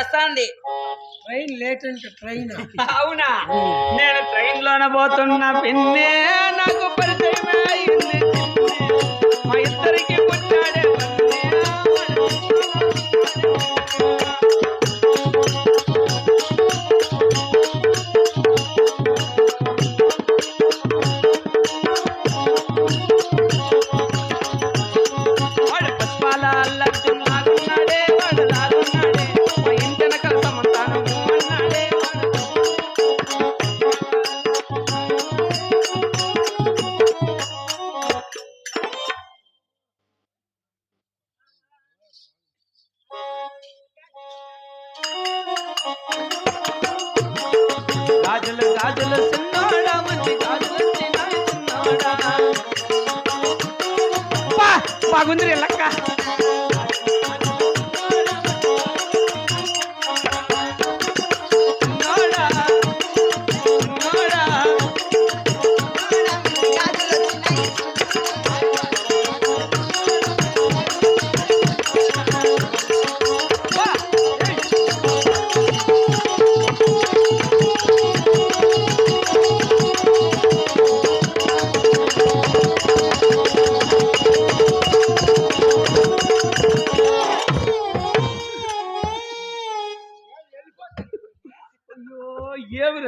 వస్తాంది. Train late అంటే train? అవునా? నేను ట్రైన్ లోన పోతున్నా పిన్నే. నాకు పరిచయమే అయింది. మా ఇద్దరికి గాజులు గాజులు చిన్నోడా మంచి గాజులు చిన్నాడు. చిన్నోడా బాగుంది లక్క.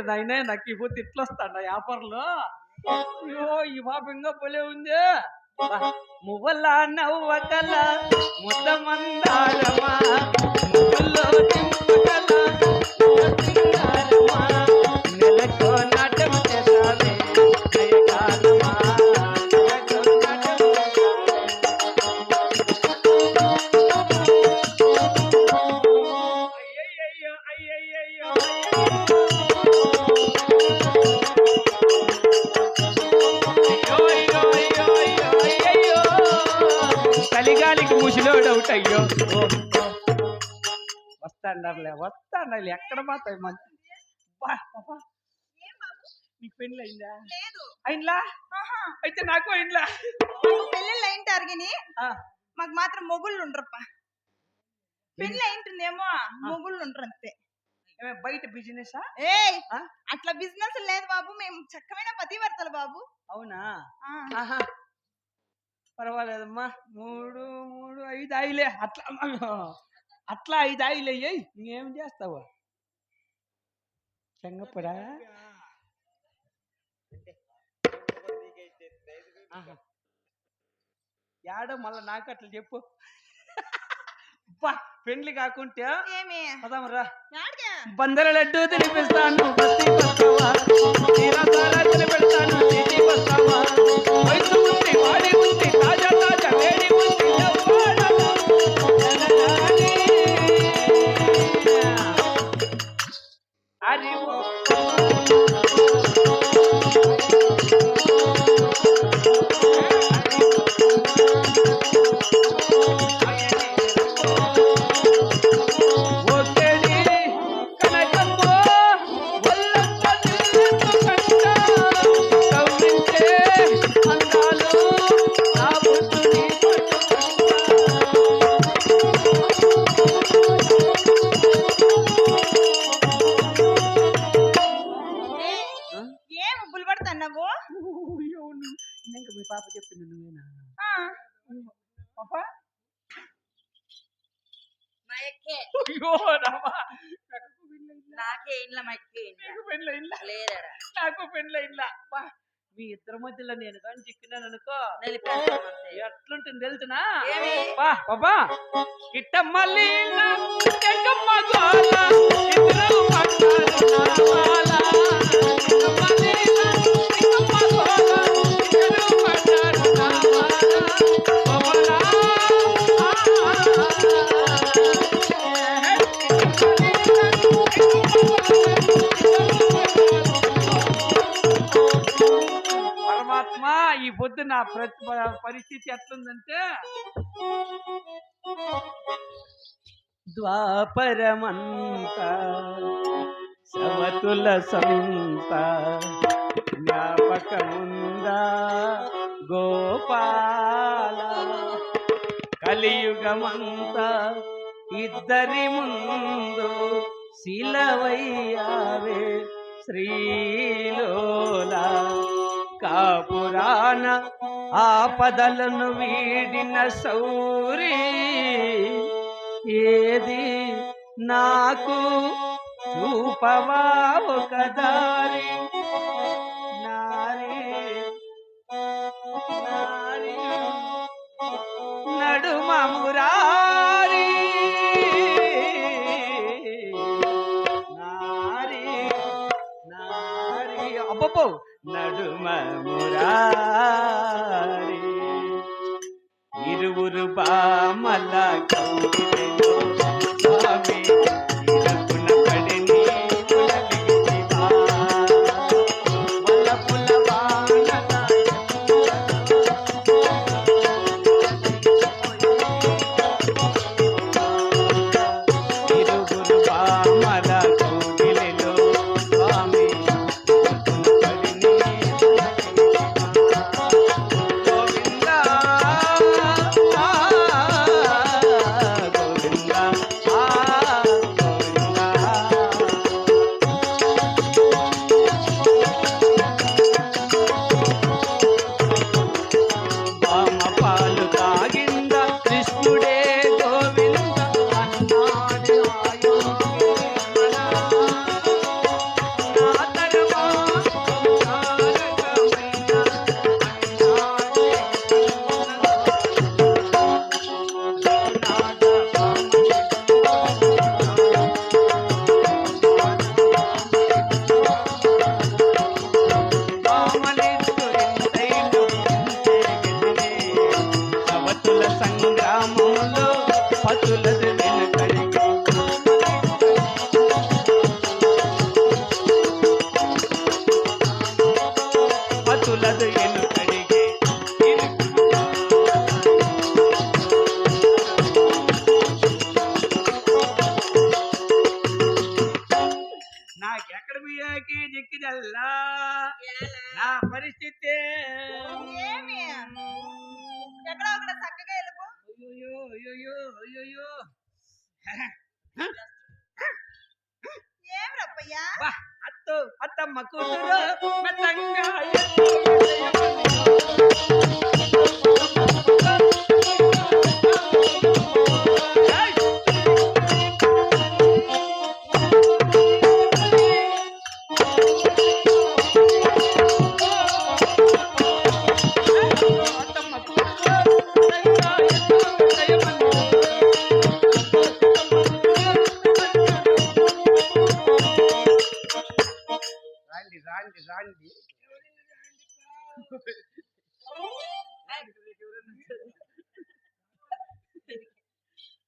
ఏమిరా నాయన నాకు ఈ పోతే ఇట్లా వస్తాడ వ్యాపారంలో అయ్యో ఈ పాప ఇంకా పోలే ఉంది మువ్వల నవ్వకల ముద్ద మందారమా వస్తాండారులే వస్తాండాలి ఎక్కడ పోతాయి మంచి నీకు పెళ్ళి అయిందా లేదు. అయిందా? ఆహా. అయితే నాకు అయిందా? పెళ్ళిళ్ళు అయింటారు ఆ, మాకు మాత్రం మొగుళ్ళు ఉండరప్ప. పెళ్ళి అయింటుందేమో మొగుళ్ళు ఉండరు అంతే. బయట బిజినెస్? ఆ? అట్లా బిజినెస్ లేదు బాబు. మేము చక్కమైన పతివర్తలు బాబు. అవునా? పర్వాలేదమ్మా. మూడు మూడు ఐదు ఆయిలే. అట్లా అట్లా ఐదు ఆయిలే. అయ్యాయి ఇంకేం చేస్తావు? చెంగప్పుడా. యాడో మళ్ళా నాకు అట్లా చెప్పు. పెండ్లి కాకుంటే పదామరా? బందర లడ్డు తినిపిస్తాను తీరసాల తినిపెడతాను వయసు వాడి అయ్యో రామా. నాకు మా ఇండ్ల. లేదరా. నాకు ఇద్దరి మధ్యలో నేను కానీ చిక్కినాను అనుకో ఎట్లుంటుంది తెలుసునా? బాబా కిట్టమ్మ లీల పరమాత్మ ఈ పొద్దు నా ప్రతి పరిస్థితి ఎట్లుందంటే ద్వాపరమంత సమతుల సంత జ్ఞాపకముందా గోపాల కలియుగమంత ఇద్దరి ముందు శిలవయ్యావే శ్రీలోలా. కాపురాన ఆపదలను వీడిన సౌరి. ఏది నాకు చూపవా ఒక దారి? నారి నారి నారి నారి. అబ్బబ్బో! நடும முராரி இருவுரு பாமலா கௌரி పతులది వెనుకడిగి నాకు ఎక్కడ బియ్యాకి దిక్కిదల్లా నా పరిస్థితి ఏమి? ఎక్కడో అక్కడ చక్కగా వెళ్ళిపో అయ్యో అయ్యో అయ్యో ఏం రప్పయ్యా బా అత్తో అత్తమ్మ కూతురు మెత్తంగా రాండి రాండి.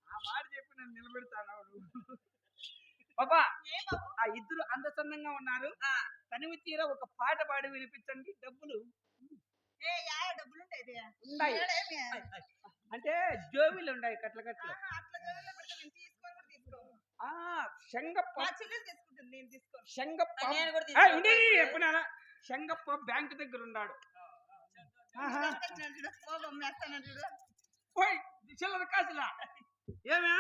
ఆ మాట చెప్పి నన్ను నిలబెడతాను బాబా? ఆ ఇద్దరు అందచందంగా ఉన్నారు. తనివి తీర ఒక పాట పాడి వినిపించండి. డబ్బులు. ఉన్నాయి? అంటే జోబీలు ఉన్నాయి కట్ల కట్లు ఆహా, నేను తీసుకోను. శంగప్ప. నేను కూడా తీసుకోను. శంగప్ప బ్యాంక్ దగ్గర ఉన్నాడు. ఆహా. తీసుకొచ్చినాడు చూడు ఓ బొమ్మ వేస్తాను చూడు? ఓయ్ చిల్లర కాసులా. ఏమే?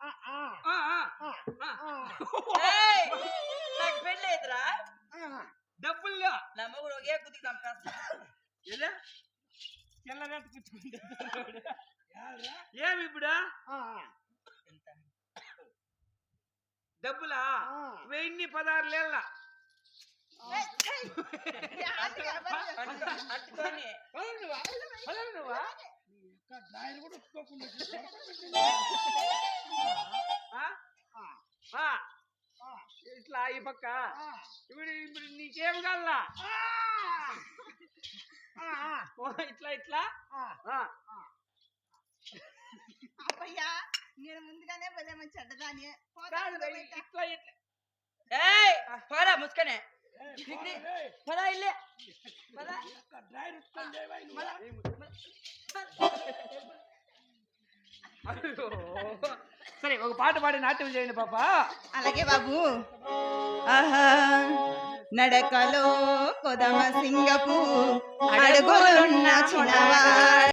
ఆ, ఆ, ఆ. ఏయ్, నాకు పెళ్ళి అయిందిరా. డబ్బుల్లో. నా మొగుడు ఒకే కుదికి చంపేస్తా ఎలా? చిల్లర. ఏమి ఇప్పుడు? డబ్బులా? వెయ్యి పదహారు లేళ్ళ? ఇట్లా ఈ పక్క. ఇప్పుడు ఇప్పుడు నీకేం కావాలా? ఓ, ఇట్లా ఇట్లా. ఆ. అబ్బయ్యా నేను ముందుగానే భలే మంచి అడ్డదాని కాదు, ఇట్లా ఇట్లా ఏయ్ పోరా ముసుకనే ఇది, పదా ఇల్లే పదా అయ్యో. సరే ఒక పాట పాడి నాట్యం చేయండి పాప అలాగే బాబు ఆహా నడకలో కొదమ సింగపు అడుగులున్న చిన్న